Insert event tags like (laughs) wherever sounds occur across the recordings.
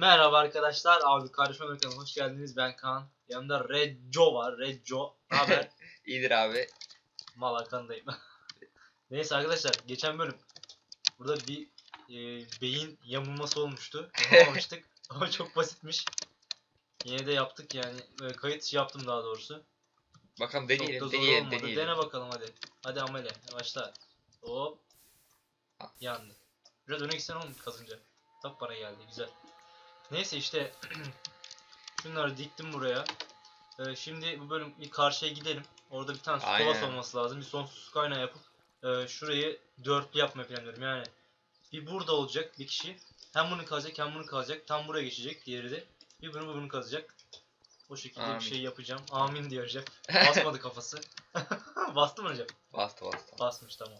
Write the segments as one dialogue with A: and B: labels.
A: Merhaba arkadaşlar. Abi kardeşime bakalım. Hoş geldiniz. Ben Kaan. Yanımda Reco var. Ne haber? (laughs)
B: İyidir abi.
A: Malakandayım. (laughs) Neyse arkadaşlar. Geçen bölüm burada bir e, beyin yamulması olmuştu. Yapamamıştık. (laughs) Ama çok basitmiş. Yine de yaptık yani. Böyle kayıt yaptım daha doğrusu.
B: Bakalım
A: Çok da
B: deneyelim,
A: zor
B: deneyelim,
A: olmadı.
B: deneyelim.
A: Dene bakalım hadi. Hadi amele. Başla. Hop. Yandı. Biraz öne gitsen oğlum kazınca. Bak bana geldi. Güzel. Neyse işte (clears throat) şunları diktim buraya. Ee, şimdi bu bölüm bir karşıya gidelim. Orada bir tane su kovası olması lazım. Bir sonsuz su kaynağı yapıp e, şurayı dörtlü yapmayı planlıyorum. Yani bir burada olacak bir kişi. Hem bunu kazacak hem bunu kazacak. Tam buraya geçecek. Diğeri de bir bunu bunu kazacak. O şekilde
B: Amin.
A: bir şey yapacağım. Amin diyor Recep. Basmadı (laughs) kafası. (laughs) Bastı mı Recep?
B: Bastı bastı.
A: Basmış tamam.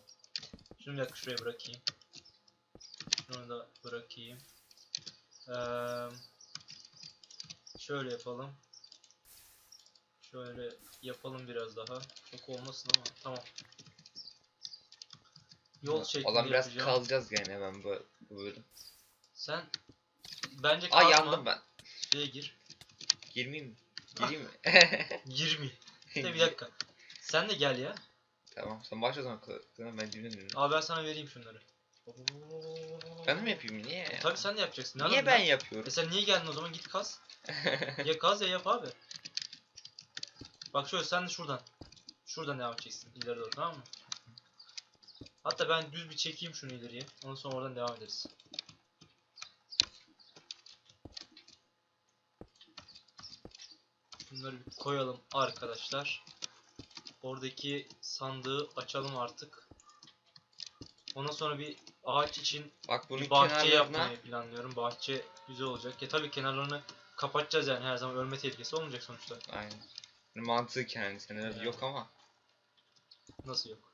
A: Şunu bir dakika şuraya bırakayım. Şunu da bırakayım. Ee, şöyle yapalım. Şöyle yapalım biraz daha. Çok olmasın ama tamam. Yol şeklinde
B: Olan biraz
A: yapacağım.
B: kalacağız yani hemen bu, bu bölüm.
A: Sen bence
B: Ay
A: kalma.
B: yandım ben.
A: Şeye gir.
B: Girmeyeyim mi? Gireyim mi? (laughs) (laughs)
A: Girmi. İşte bir dakika. Sen de gel ya.
B: tamam sen başla o zaman ben dinlenirim.
A: Abi ben sana vereyim şunları.
B: Ben mi yapayım niye ya?
A: Tabii sen de yapacaksın. Ne
B: Niye ben yapıyorum?
A: E sen niye geldin o zaman git kaz. (laughs) ya kaz ya yap abi. Bak şöyle sen de şuradan. Şuradan devam edeceksin ileri doğru tamam mı? Hatta ben düz bir çekeyim şunu ileriye. Ondan sonra oradan devam ederiz. Bunları bir koyalım arkadaşlar. Oradaki sandığı açalım artık. Ondan sonra bir ağaç için
B: Bak bunun
A: bir bahçe
B: kenarlarına
A: yapmayı planlıyorum. Bahçe güzel olacak. Ya tabii kenarlarını kapatacağız yani her zaman ölme tehlikesi olmayacak sonuçta.
B: Aynen. Yani senelerde
A: Yani.
B: yok ama.
A: Nasıl yok?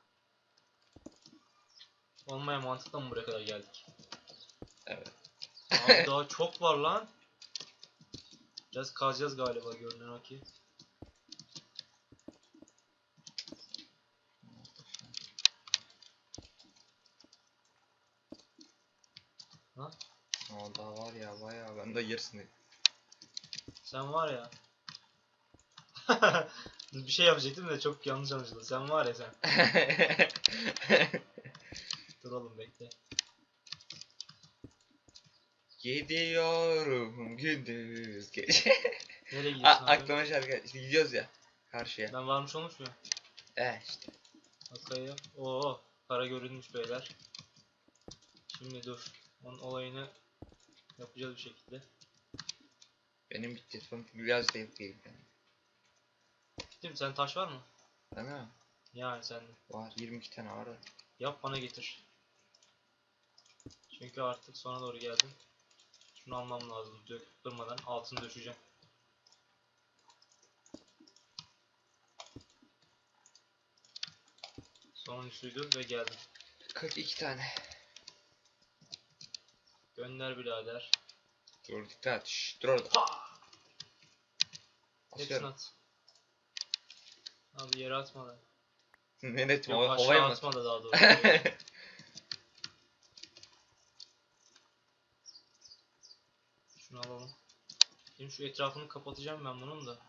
A: Olmaya mantıkla mı buraya kadar geldik?
B: Evet.
A: Abi (laughs) daha çok var lan. Biraz kazacağız galiba görünen o ki.
B: Aa, daha var ya bayağı ben de yarısını.
A: Sen var ya. (laughs) bir şey yapacaktım da çok yanlış anlaşıldı. Sen var ya sen. (laughs) Dur oğlum bekle.
B: Gidiyorum gündüz gece. (laughs)
A: Nereye
B: A-
A: gidiyorsun abi?
B: aklıma şarkı işte gidiyoruz ya karşıya.
A: Ben varmış olmuş mu?
B: Eh işte.
A: Akaya. Oo, para görünmüş beyler. Şimdi dur. Onun olayını yapacağız bir şekilde.
B: Benim bitti. Son biraz yapayım yani.
A: Değil mi? Sen taş var mı?
B: Değil mi?
A: Yani sende.
B: Var 22 tane var.
A: Yap bana getir. Çünkü artık sona doğru geldim. Şunu almam lazım. Dök durmadan altını döşeceğim. Sonuncusuydu ve geldim.
B: 42 tane.
A: Gönder birader.
B: Dur dikkat. Şşş dur orada.
A: Hepsini at. Abi yere atma da.
B: ne netim
A: Yok aşağı
B: havaya mı?
A: atma da daha doğrusu. (laughs) Şunu alalım. Şimdi şu etrafını kapatacağım ben bunun da.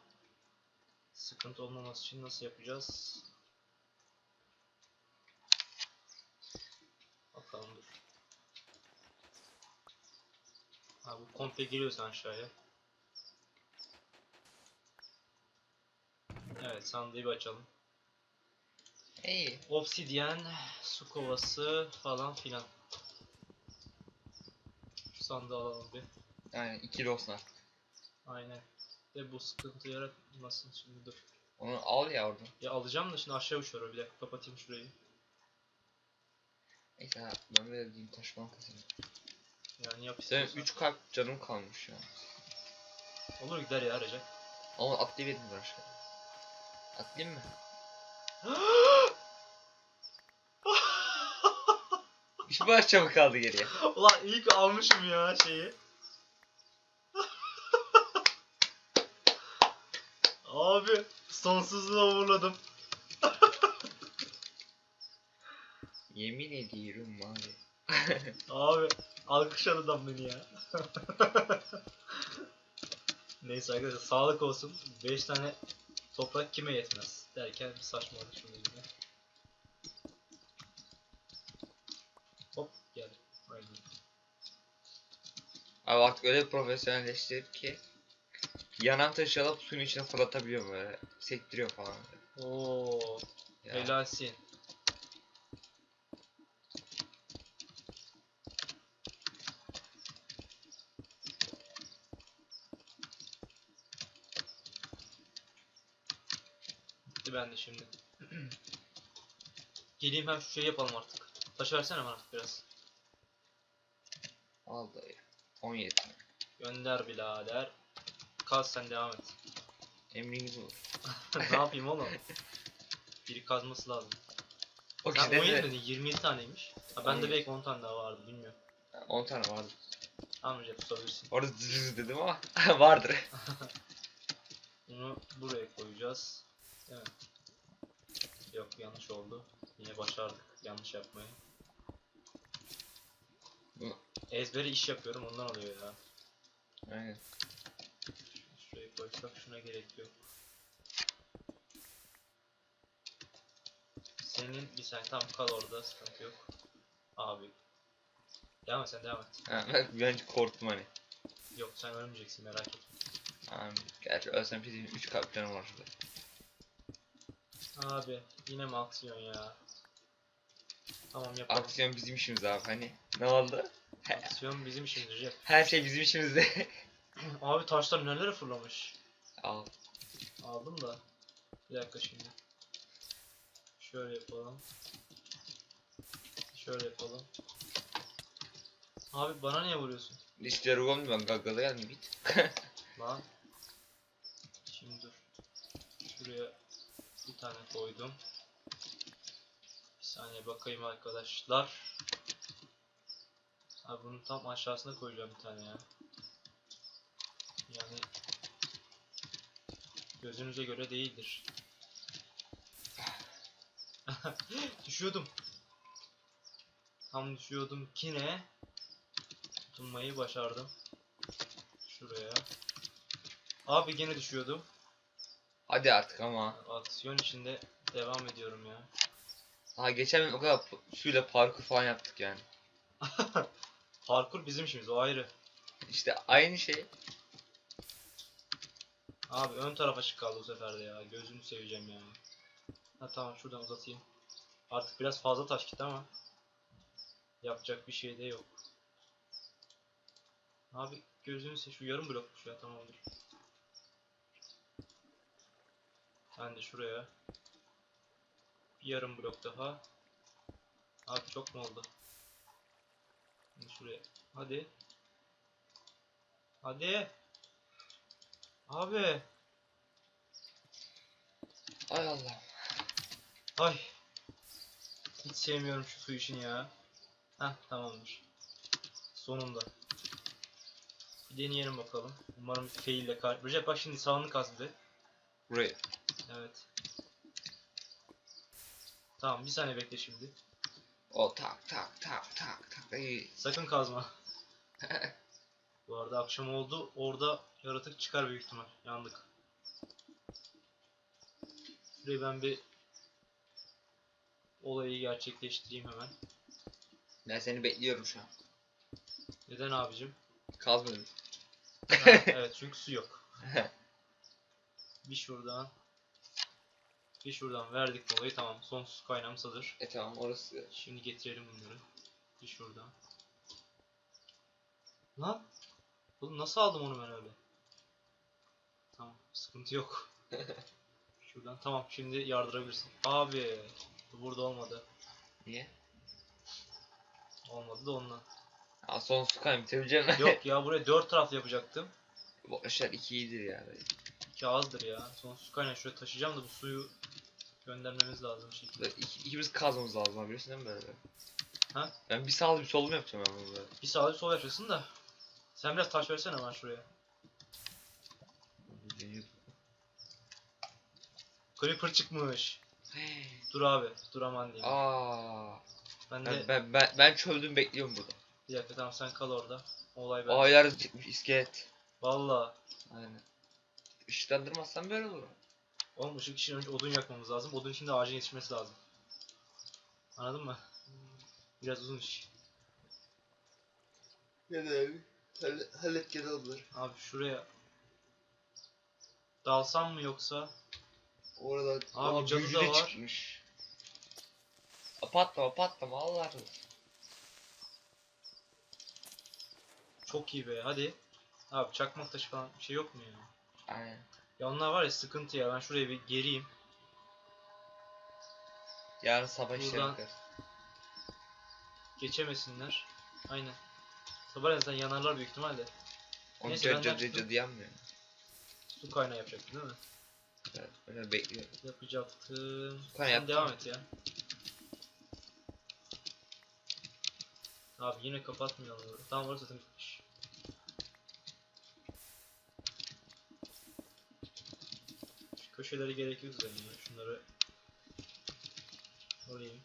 A: Sıkıntı olmaması için nasıl yapacağız? Bakalım dur. Ha bu komple giriyorsa aşağıya. Evet sandığı bir açalım.
B: İyi.
A: Obsidyen, su kovası falan filan. Şu sandığı alalım bir.
B: Aynen ikili olsun artık.
A: Aynen. De bu sıkıntı yaratmasın şimdi dur.
B: Onu al ya oradan.
A: Ya alacağım da şimdi aşağı uçuyor bir dakika kapatayım şurayı.
B: Neyse ben böyle diyeyim taş kazanayım.
A: Yani yap
B: Senin
A: istiyorsan.
B: 3 kalp canım kalmış ya.
A: Olur gider ya Recep.
B: Ama atlayıverin bir aşağı. Atlayayım mı? (gasps) Bir baş çabuk kaldı geriye.
A: Ulan ki almışım ya şeyi. (laughs) Abi sonsuzluğa uğurladım. (laughs)
B: Yemin ediyorum abi.
A: Abi alkış adam beni ya. (laughs) Neyse arkadaşlar sağlık olsun. 5 tane toprak kime yetmez derken bir saçmaladık şimdi yine. Hop gel. Aynen.
B: Abi artık öyle bir profesyonelleştirdik ki yanan taşı alıp suyun içine fırlatabiliyor böyle. Sektiriyor falan.
A: Oo,
B: Ya.
A: helalsin. Bitti ben de şimdi. (clears throat) Geleyim hem şu şey yapalım artık. Taş versene bana biraz.
B: Al dayı. 17.
A: Gönder birader. Kaz sen devam et.
B: Emriniz olur. (laughs)
A: ne yapayım oğlum? Biri kazması lazım.
B: O
A: Sen
B: kişide
A: 17
B: de
A: dedin 27 taneymiş. Ha bende
B: 17.
A: belki 10 tane daha vardı bilmiyorum.
B: 10 tane vardı.
A: Recep tutabilirsin.
B: Orada zırz dedim ama (laughs) vardır. (laughs)
A: Bunu buraya koyacağız. Yok yanlış oldu. Yine başardık yanlış yapmayı.
B: Hı.
A: Ezbere iş yapıyorum ondan oluyor ya.
B: Aynen.
A: Şuraya koysak şuna gerek yok. Senin bir sen tam kal orada sıkıntı yok. Abi. Devam et sen devam et.
B: Ha, ben korktum hani.
A: Yok sen ölmeyeceksin merak etme.
B: Tamam. Gerçi ölsem bir 3 kalp canım var şurada.
A: Abi yine mi aksiyon ya? Tamam yapalım.
B: Aksiyon bizim işimiz abi hani. Ne oldu?
A: Aksiyon bizim işimiz Recep.
B: Her şey bizim işimizde. (laughs)
A: Abi taşlar nerelere fırlamış?
B: Al.
A: Aldım da. Bir dakika şimdi. Şöyle yapalım. Şöyle yapalım. Abi bana niye vuruyorsun?
B: İşte Rugon ben gaggalı geldim git.
A: Lan. Şimdi dur. Şuraya bir tane koydum. Bir saniye bakayım arkadaşlar. Abi bunun tam aşağısına koyacağım bir tane ya. Yani gözünüze göre değildir. (laughs) Düşüyordum. Tam düşüyordum ki ne? Tutunmayı başardım. Şuraya. Abi gene düşüyordum.
B: Hadi artık ama.
A: Aksiyon içinde devam ediyorum ya.
B: Ha geçen gün o kadar suyla parkur falan yaptık yani. (laughs)
A: Parkur bizim işimiz o ayrı.
B: İşte aynı şey.
A: Abi ön taraf açık kaldı bu sefer de ya. Gözünü seveceğim ya. Ha tamam şuradan uzatayım. Artık biraz fazla taş gitti ama. Yapacak bir şey de yok. Abi gözünü se şu yarım blokmuş ya tamamdır. Ben de şuraya. Bir yarım blok daha. Abi çok mu oldu? Şimdi şuraya. Hadi. Hadi. Abi.
B: Ay Allah.
A: Ay. Hiç sevmiyorum şu su işini ya. Heh tamamdır. Sonunda. Bir deneyelim bakalım. Umarım fail ile kar. Recep bak şimdi sağını kaz bize.
B: Burayı.
A: Evet. Tamam bir saniye bekle şimdi.
B: O tak tak tak tak tak. Ay.
A: Sakın kazma. (laughs) Bu arada akşam oldu. Orada yaratık çıkar büyük ihtimal. Yandık. Şurayı ben bir olayı gerçekleştireyim hemen.
B: Ben seni bekliyorum şu an.
A: Neden abicim?
B: Kazmadım.
A: Ha, evet çünkü su yok. (laughs) Bir şuradan. Bir şuradan verdik olayı tamam. Sonsuz kaynağımız hazır.
B: e tamam orası.
A: Şimdi getirelim bunları. Bir şuradan. Lan. Oğlum nasıl aldım onu ben öyle? Tamam sıkıntı yok. (laughs) Şuradan tamam şimdi yardırabilirsin. Abi bu burada olmadı.
B: Niye?
A: Olmadı da ondan.
B: Ha son su kaybı bitebileceğim.
A: Yok (laughs) ya buraya dört taraflı yapacaktım.
B: Boşver iki iyidir ya. dayı.
A: İki azdır ya. Sonsuz kaynağı şuraya taşıyacağım da bu suyu göndermemiz lazım şekilde.
B: İki, ikimiz kazmamız lazım abi biliyorsun değil mi böyle?
A: Ha?
B: Ben bir sağlı bir sollu mu yapacağım ben bunu böyle?
A: Bir sağ bir sol yapacaksın da. Sen biraz taş versene ben şuraya. Creeper çıkmış. (gasps) Dur abi. Dur aman diyeyim.
B: Aa.
A: ben de
B: Ben, ben, ben, ben çöldüm bekliyorum burada.
A: bir dakika tamam sen kal orada. Olay ben.
B: Aylar çıkmış iskelet.
A: Valla.
B: Aynen. Işıklandırmazsan böyle olur.
A: Oğlum ışık için önce odun yakmamız lazım. Odun için de ağacın yetişmesi lazım. Anladın mı? Biraz uzun iş.
B: Ne de abi? Hallet, hallet gel alır.
A: Abi şuraya dalsam mı yoksa?
B: Orada
A: Abi cadı da var.
B: çıkmış. Patlama patlama Allah.
A: Çok iyi be hadi. Abi çakmak taşı falan bir şey yok mu ya?
B: Aynen.
A: Ya onlar var ya sıkıntı ya ben şuraya bir geriyim.
B: Yarın sabah işe
A: Buradan-
B: bakarız.
A: Geçemesinler. Aynen. Sabah en azından yanarlar büyük ihtimalle.
B: Onu
A: Neyse,
B: cadı
A: çıktım.
B: cadı yanmıyor.
A: Su kaynağı yapacaktın değil mi?
B: Evet, öyle bekliyorum.
A: Yapacaktım.
B: Sen
A: Sen
B: yaptın
A: devam
B: mı?
A: et ya. Abi yine kapatmayalım. Tamam orası zaten bitmiş. Köşeleri gerek yok zaten ya. Şunları alayım.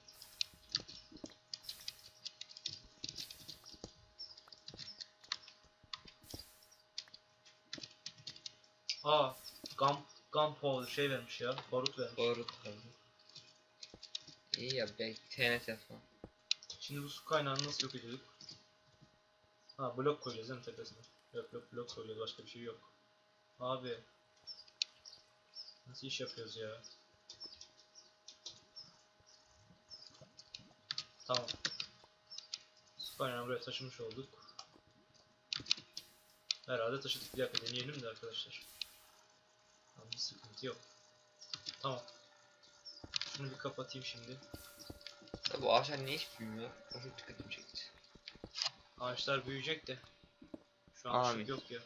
A: Aa, gum, gunpowder şey vermiş ya, barut vermiş.
B: Doğru tabii. İyi ya belki TNT falan.
A: Şimdi bu su kaynağını nasıl yok ediyorduk? Ha blok koyacağız değil mi tepesine? Yok yok blok koyuyoruz başka bir şey yok. Abi. Nasıl iş yapıyoruz ya? Tamam. Kaynağını buraya taşımış olduk. Herhalde taşıdık. Bir dakika deneyelim de arkadaşlar. Tamam bir sıkıntı yok. Tamam. Şunu bir kapatayım şimdi.
B: Bu ağaçlar niye hiç büyümüyor? O çok dikkatimi çekti.
A: Ağaçlar büyüyecek de. Şu an
B: Amin.
A: ışık yok ya.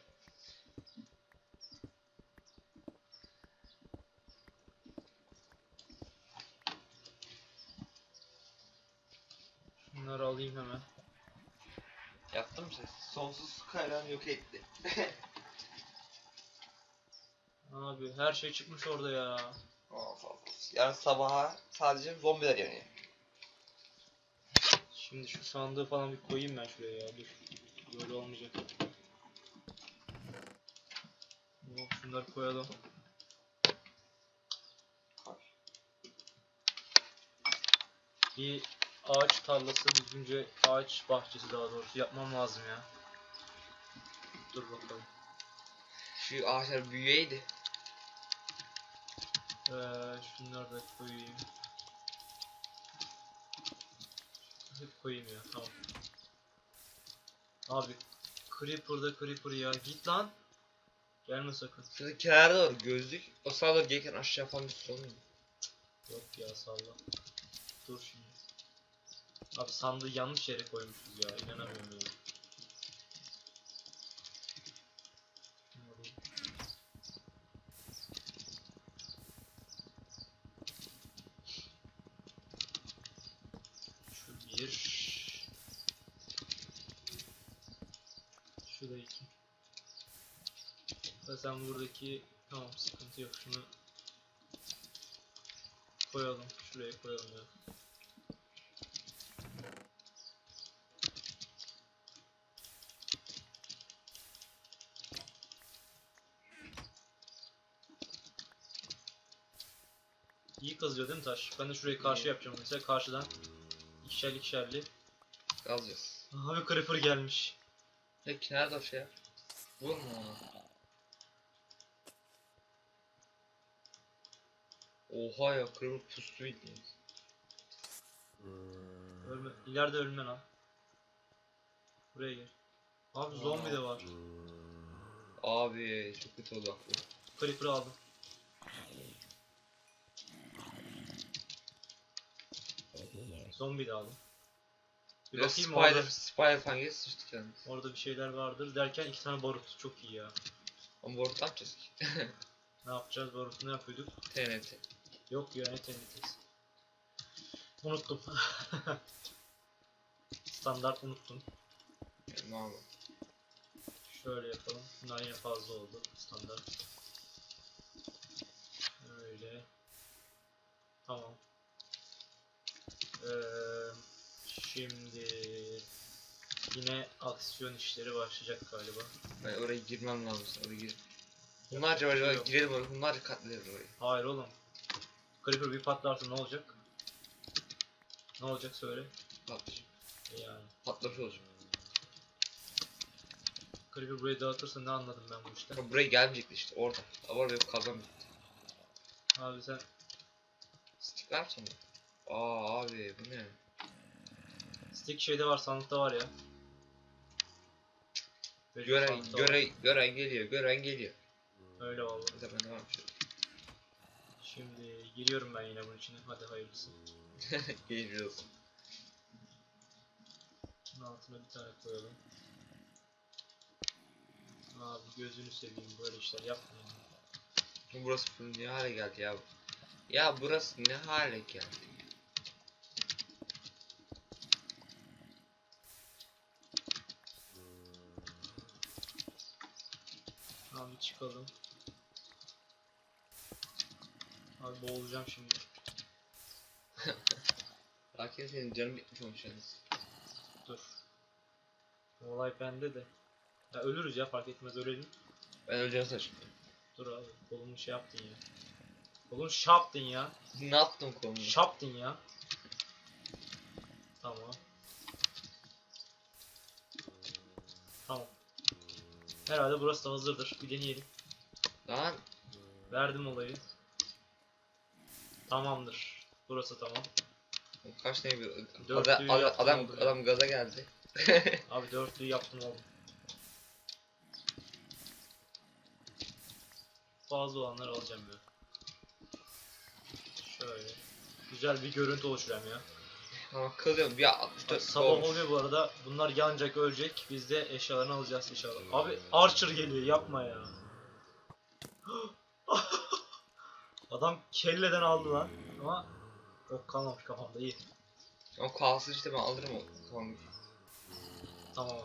A: Alayım hemen.
B: Yaptın mı ses? Sonsuz su kaynağını yok etti. (laughs)
A: Abi her şey çıkmış orada ya.
B: Of of. Yarın sabaha sadece zombiler yanıyor.
A: Şimdi şu sandığı falan bir koyayım ben şuraya ya. Dur. Böyle olmayacak. Hop şunları koyalım. Bir ağaç tarlası düzgünce ağaç bahçesi daha doğrusu yapmam lazım ya. Dur bakalım.
B: Şu ağaçlar büyüyeydi.
A: Ee, şunları da koyayım. Hep koyayım ya tamam. Abi Creeper'da Creeper ya git lan. Gelme sakın.
B: Şurada kenarda var gözlük. O sağa doğru gelirken aşağı falan bir son.
A: Yok ya salla. Dur şimdi. Abi sandığı yanlış yere koymuşuz ya inanamıyorum ya. Şu bir. Şu da iki. Zaten buradaki tamam sıkıntı yok şunu koyalım şuraya koyalım ya. İyi kazıyor değil mi taş? Ben de şurayı karşı yapacağım mesela karşıdan ikişerli ikişerli.
B: Alacağız.
A: Abi creeper gelmiş.
B: Ya kenarda şey yap. Vurma onu. Oha ya kırmızı pustu bildiğiniz.
A: Ölme. İleride ölme lan. Buraya gel. Abi zombi de var.
B: Abi çok kötü oldu aklım.
A: Creeper'ı aldım. Zombi de aldım. Bir
B: Biraz
A: bakayım
B: spider,
A: orada,
B: spider falan gelip sıçtık
A: orada bir şeyler vardır derken iki tane barut çok iyi ya.
B: Ama bu arada ne yapacağız ki? (laughs)
A: Ne yapacağız barutu ne yapıyorduk?
B: TNT.
A: Yok ya ne temizliyiz. Unuttum. (laughs) Standart unuttum.
B: Yapalım?
A: Şöyle yapalım. Bunlar yine fazla oldu. Standart. Öyle. Tamam. Şimdi yine aksiyon işleri başlayacak galiba.
B: Ben oraya girmem lazım. Oraya gir. Hunlarca.
A: Yok.
B: oraya Girelim oraya. Hunlarca katlayalım orayı.
A: Hayır oğlum. Creeper bir patlarsa ne olacak? Ne olacak söyle.
B: Patlayacak.
A: Yani.
B: Patlamış olacak.
A: Creeper burayı dağıtırsa ne anladım ben bu işten?
B: Ama buraya gelmeyecekti işte. Orada. Ama orada kazmam bitti.
A: Abi sen
B: Stick var sonra. Aa abi bu ne?
A: stick şeyde var sandıkta var ya.
B: Gören,
A: sandıkta var.
B: gören, gören geliyor. Gören geliyor.
A: Öyle vallahi.
B: Bir de bende varmış.
A: Şimdi giriyorum ben yine bunun içine. Hadi hayırlısı. (laughs)
B: Geliyorsun.
A: Bunun altına bir tane koyalım. Abi gözünü seveyim böyle işler yapmayın.
B: Burası ne hale geldi ya? Ya burası ne hale geldi?
A: Abi çıkalım. Abi boğulacağım şimdi. (laughs)
B: Hakim senin canın bitmiş olmuş yalnız.
A: Dur. Olay bende de. Ya ölürüz ya fark etmez ölelim.
B: Ben öleceğim saçma.
A: Dur abi kolumu şey yaptın ya. Kolunu şaptın ya.
B: Ne yaptın kolunu?
A: Şaptın ya. Tamam. Herhalde burası da hazırdır. Bir deneyelim.
B: Lan
A: Verdim olayı. Tamamdır. Burası tamam.
B: kaç tane bir adam, adam,
A: yaptım
B: adam,
A: oldu ya.
B: adam gaza geldi. (laughs)
A: Abi dörtlüyü yaptım oğlum. Fazla olanları alacağım ya. Şöyle. Güzel bir görüntü oluşturuyorum ya.
B: Ama kılıyorum bir 64
A: Sabah
B: olmuş.
A: oluyor bu arada. Bunlar yanacak, ölecek. Biz de eşyalarını alacağız inşallah. Abi Archer geliyor. Yapma ya. (gasps) Adam kelleden aldı lan. Ama ok kalmamış kafamda. iyi.
B: Ama kalsın işte ben alırım o. Tamam.
A: Tamam.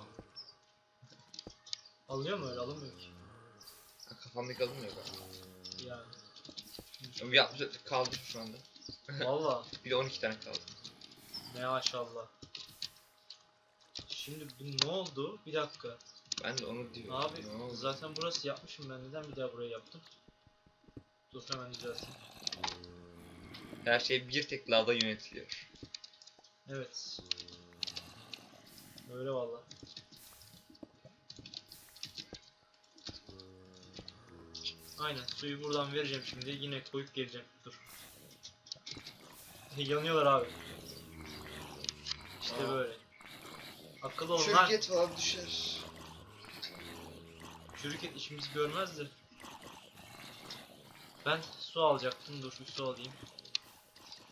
A: Alınıyor mu öyle? Alınmıyor ki.
B: Kafamdaki alınmıyor ben.
A: Yani.
B: Bir 64 kaldı şu anda.
A: Valla. (laughs)
B: Bir de 12 tane kaldı.
A: Ne maşallah. Şimdi bu ne oldu? Bir dakika.
B: Ben de onu diyorum.
A: Abi
B: Ne oldu?
A: zaten burası yapmışım ben. Neden bir daha burayı yaptım? Dur hemen düzelteyim.
B: Her şey bir tek lavda yönetiliyor.
A: Evet. Öyle valla. Aynen suyu buradan vereceğim şimdi yine koyup geleceğim. Dur. Yanıyorlar abi. İşte böyle. Akıllı olun lan.
C: Şirket falan düşer.
A: Çürük işimizi görmezdi. Ben su alacaktım. Dur bir su alayım.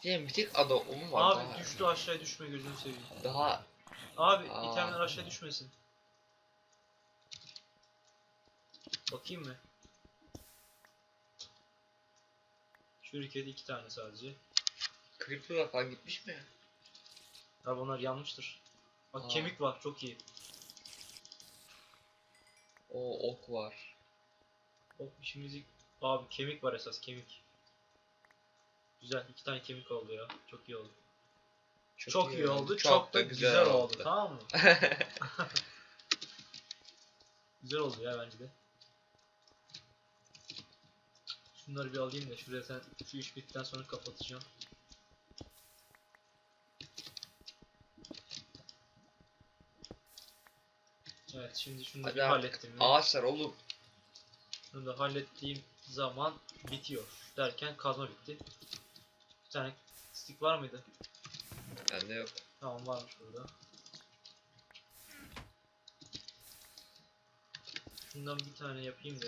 B: Yani bir tek ada o mu var?
A: Abi
B: daha,
A: düştü aşağıya düşme gözünü seveyim.
B: Daha
A: Abi
B: Aa.
A: itemler aşağı düşmesin. Bakayım mı? Şirket iki tane sadece.
B: creeper'lar falan gitmiş mi?
A: Abi onlar yanmıştır. Bak
B: Aa.
A: kemik var çok iyi.
B: O ok var.
A: Hop işimizi... Abi kemik var esas kemik. Güzel iki tane kemik oldu ya. Çok iyi oldu. Çok, iyi, oldu. Çok, da güzel, oldu. Tamam mı? (laughs) güzel oldu ya bence de. Şunları bir alayım da şuraya sen şu iş bittikten sonra kapatacağım. Evet şimdi şunu da bir hallettim. mi?
B: Ağaçlar oğlum.
A: Şunu da hallettiğim zaman bitiyor. Derken kazma bitti. Bir tane stick var mıydı?
B: Bende yok.
A: Tamam varmış burada. Şundan bir tane yapayım da.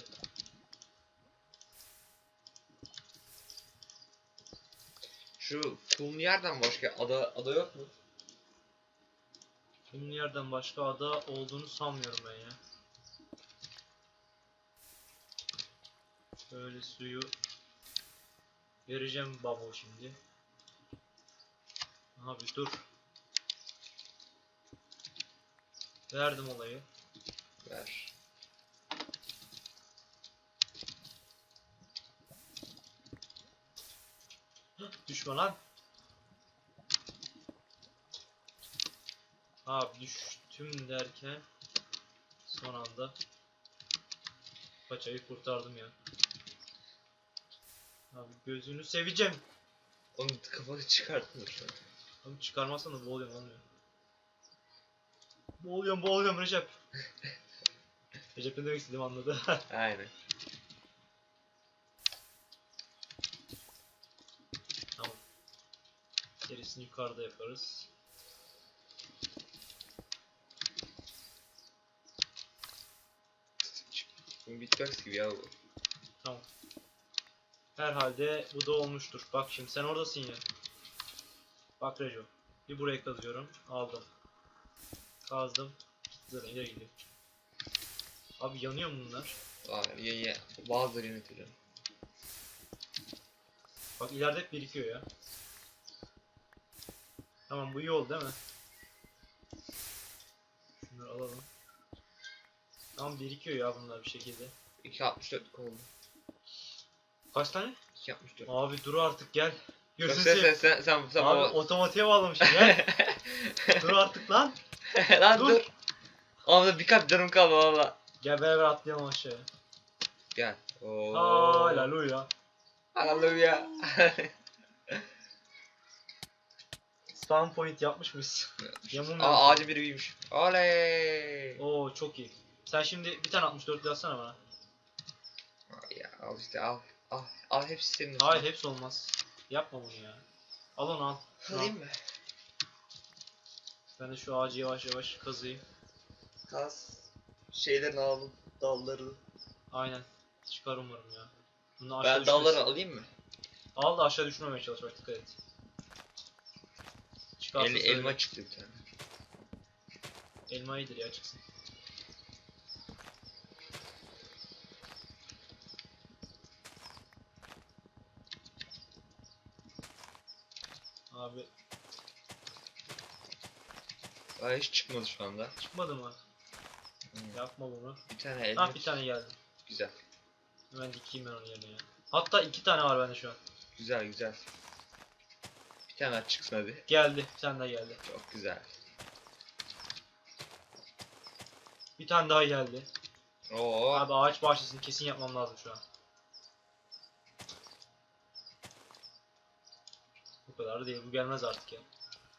B: Şu kumlu yerden başka ada ada yok mu?
A: Bunun yerden başka ada olduğunu sanmıyorum ben ya. Şöyle suyu vereceğim babo şimdi. Abi dur. Verdim olayı.
B: Ver.
A: Düşme lan. Abi düştüm derken son anda paçayı kurtardım ya. Abi gözünü seveceğim.
B: Onun kafanı çıkartılır.
A: Abi çıkarmazsan da boğuluyorum olmuyor. Boğuluyorum boğuluyorum Recep. (laughs) Recep ne demek istediğimi anladı. (laughs)
B: Aynen.
A: tamam. Gerisini yukarıda yaparız.
B: Bu Bitbox gibi ya bu.
A: Tamam. Herhalde bu da olmuştur. Bak şimdi sen oradasın ya. Bak Reco. Bir buraya kazıyorum. Aldım. Kazdım. Zaten ileri gidiyor. Abi yanıyor mu bunlar?
B: Aa, ya ya. Bazıları yönetilir.
A: Bak ileride hep birikiyor ya. Tamam bu iyi oldu değil mi? Şunları alalım. Tamam birikiyor ya bunlar bir şekilde.
B: 2.64 oldu.
A: Kaç tane?
B: 2.64.
A: Abi dur artık gel.
B: Sen
A: Gözünü
B: sen
A: seveyim.
B: sen sen sen
A: Abi
B: baba-
A: otomatiğe bağlamışım gel. (laughs) dur artık lan. (laughs)
B: Lan
A: dur.
B: dur. Ama bir kat canım kaldı valla.
A: Gel beraber atlayalım aşağıya.
B: Gel. Oo.
A: Haleluya.
B: Hallelujah. (laughs)
A: Spawn point yapmış mıyız? Yamun
B: Aa ağacı biri büyümüş. Oley.
A: Oo çok iyi. Sen şimdi bir tane 64 yazsana bana.
B: Ay Ya al işte al. Al, al hepsi senin.
A: Hayır hepsi olmaz. Yapma bunu ya. Al onu al. Şunu al.
B: Alayım mı?
A: Ben de şu ağacı yavaş yavaş kazıyım.
B: Kas. Şeylerini alalım. Dalları.
A: Aynen. Çıkar umarım ya. Bunu aşağı
B: Ben
A: düşmesin.
B: dalları alayım mı?
A: Al da aşağı düşmemeye çalış bak dikkat et. Çıkarsa
B: El,
A: söyle.
B: elma çıktı bir tane.
A: Elma iyidir ya çıksın. Abi
B: Aa hiç çıkmadı şu anda.
A: çıkmadı mı?
B: Hmm.
A: Yapma bunu.
B: Bir tane elma.
A: Ha bir tane geldi.
B: Güzel.
A: Hemen dikeyim ben onun yerine ya. Hatta iki tane var bende şu an.
B: Güzel güzel. Bir tane daha çıksın hadi.
A: Geldi. Bir tane daha geldi.
B: Çok güzel.
A: Bir tane daha geldi.
B: Oo.
A: Abi ağaç bahçesini kesin yapmam lazım şu an. Da değil. Bu gelmez artık ya.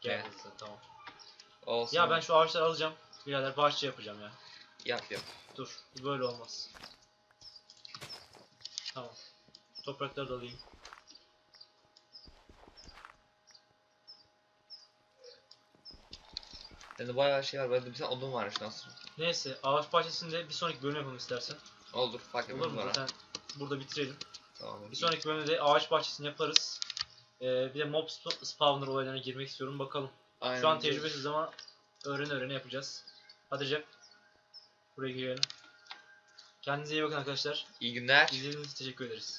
A: Gelmez zaten, tamam.
B: Olsun.
A: Ya ben şu ağaçları alacağım. Birader bahçe yapacağım ya.
B: Yap yap.
A: Dur. Bu böyle olmaz. Tamam. Toprakları da alayım.
B: Bende bayağı şey var. Bende bir tane odun var şu an.
A: Neyse ağaç bahçesinde bir sonraki bölüm yapalım istersen.
B: Olur fark
A: Olur
B: etmez
A: mu?
B: bana.
A: Zaten burada bitirelim.
B: Tamam.
A: Bir sonraki bölümde de ağaç bahçesini yaparız. Ee, bir de mob sp- spawner olaylarına girmek istiyorum. Bakalım.
B: Aynen.
A: Şu an tecrübesiz ama öğrene öğrene yapacağız. Hadi Cep. Buraya girelim. Kendinize iyi bakın arkadaşlar.
B: İyi günler.
A: İzlediğiniz için teşekkür ederiz.